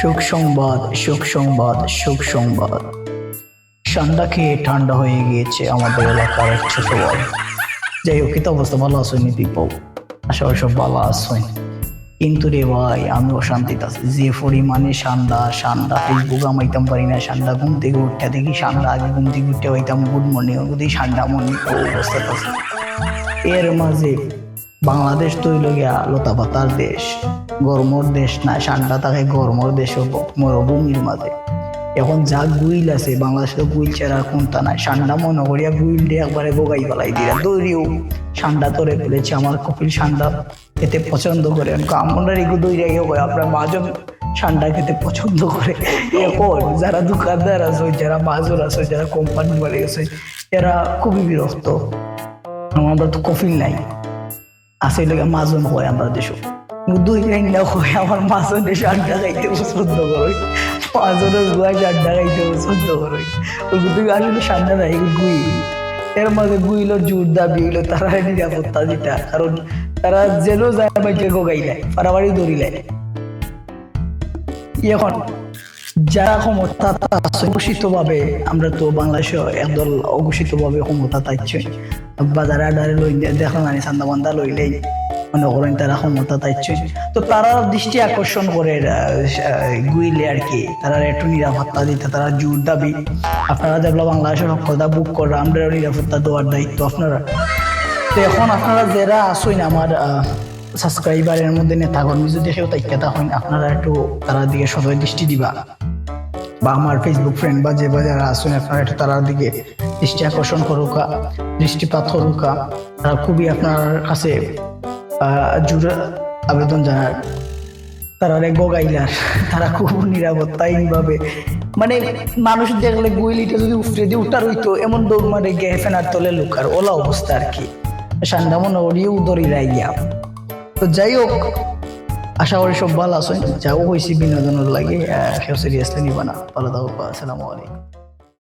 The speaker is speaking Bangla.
সুখ সংবাদ সুখ সংবাদ সুখ সংবাদ। ঠান্ডা খেয়ে ঠান্ডা হয়ে গিয়েছে আমাদের এলাকার ছোট ভাই। যাই হোক কিন্তু অবস্থা ভালো আছো নি দীপক আশা সব ভালো আছেন কিন্তু রে ভাই, আমি অশান্তিতে আছি। যে পরিমাণে ঠান্ডা ঠান্ডা ফেসবুক আমাইতাম পারি না। ঠান্ডা ঘুম থেকে উঠতে দেখি ঠান্ডা আগে ঘুম থেকে উঠতে হইতাম গুড মর্নিং। দেখি ঠান্ডা মর্নিং আছে। এর মাঝে বাংলাদেশ তো হইল গিয়া লতা পাতার দেশ। গরমর দেশ না ঠান্ডা থাকে গরমর দেশ মরুভূমির মাঝে। এখন যা গুইল আছে বাংলাদেশে গুইল ছাড়া কোনটা নাই। ঠান্ডা মনে করিয়া গুইল দিয়ে একবারে গোগাই ফেলাই দিয়া দৌড়িও ঠান্ডা তোরে ফেলেছে, আমার কপিল ঠান্ডা খেতে পছন্দ করে। আমরা রেগু দৌড়ে গিয়ে কয় আপনার মাজন ঠান্ডা খেতে পছন্দ করে? এখন যারা দোকানদার আছে, যারা মাজুর আছে, যারা কোম্পানি মালিক আছে, এরা খুবই বিরক্ত। আমরা তো কফিল নাই। আছে মাজন হয় আমরা দেশ। দুই হয় আমার ঠান্ডা খাইতে পছন্দ ঠান্ডা খাইতে পছন্দ আসলে নাই গুই। এর মাঝে জোর দাবি হইল তারা নিরাপত্তা কারণ তারা জেলও যায় বাইকে পারাবাড়ি এখন যারা ক্ষমতা অঘোষিত ভাবে আমরা তো বাংলাদেশে একদল অঘোষিত ভাবে ক্ষমতা তাইছে বাজারে আডারে লই দেখলাম আমি চান্দা বান্দা লইলেই মনে করেন তারা ক্ষমতা তাইছে তো তারা দৃষ্টি আকর্ষণ করে গুইলে আর কি। তারা একটু নিরাপত্তা দিতে, তারা জোর দাবি। আপনারা যেগুলো বাংলাদেশের সক্ষতা বুক করে আমরা নিরাপত্তা দেওয়ার দায়িত্ব আপনারা। তো এখন আপনারা যারা আসুন আমার সাবস্ক্রাইবারের মধ্যে, নেতাকর্মী, যদি কেউ তাইকা হন আপনারা একটু তারা দিকে সদয় দৃষ্টি দিবা। বা আমার ফেসবুক ফ্রেন্ড বা যে বা যারা আসুন আপনারা একটু তারার দিকে দৃষ্টি আকর্ষণ করুকা দৃষ্টিপাত করুকা তারা খুবই আপনার কাছে জুড়ে আবেদন জানার। তারা রে গোগাইলার তারা খুব নিরাপত্তাহীনভাবে মানে মানুষ দেখলে গুইলিটা যদি উফরে দিয়ে উঠার হইতো, এমন দৌড় মারে গে ফেনার তলে লুকার, ওলা অবস্থা আর কি। ঠান্ডা মনে করিয়ে উদরি গিয়া। তো যাই হোক, আশা করি সব ভালো আছেন। যাও হয়েছি বিনোদনের লাগে কেউ সিরিয়াসলি নিবা না। ভালো থাকো, আসসালামু আলাইকুম।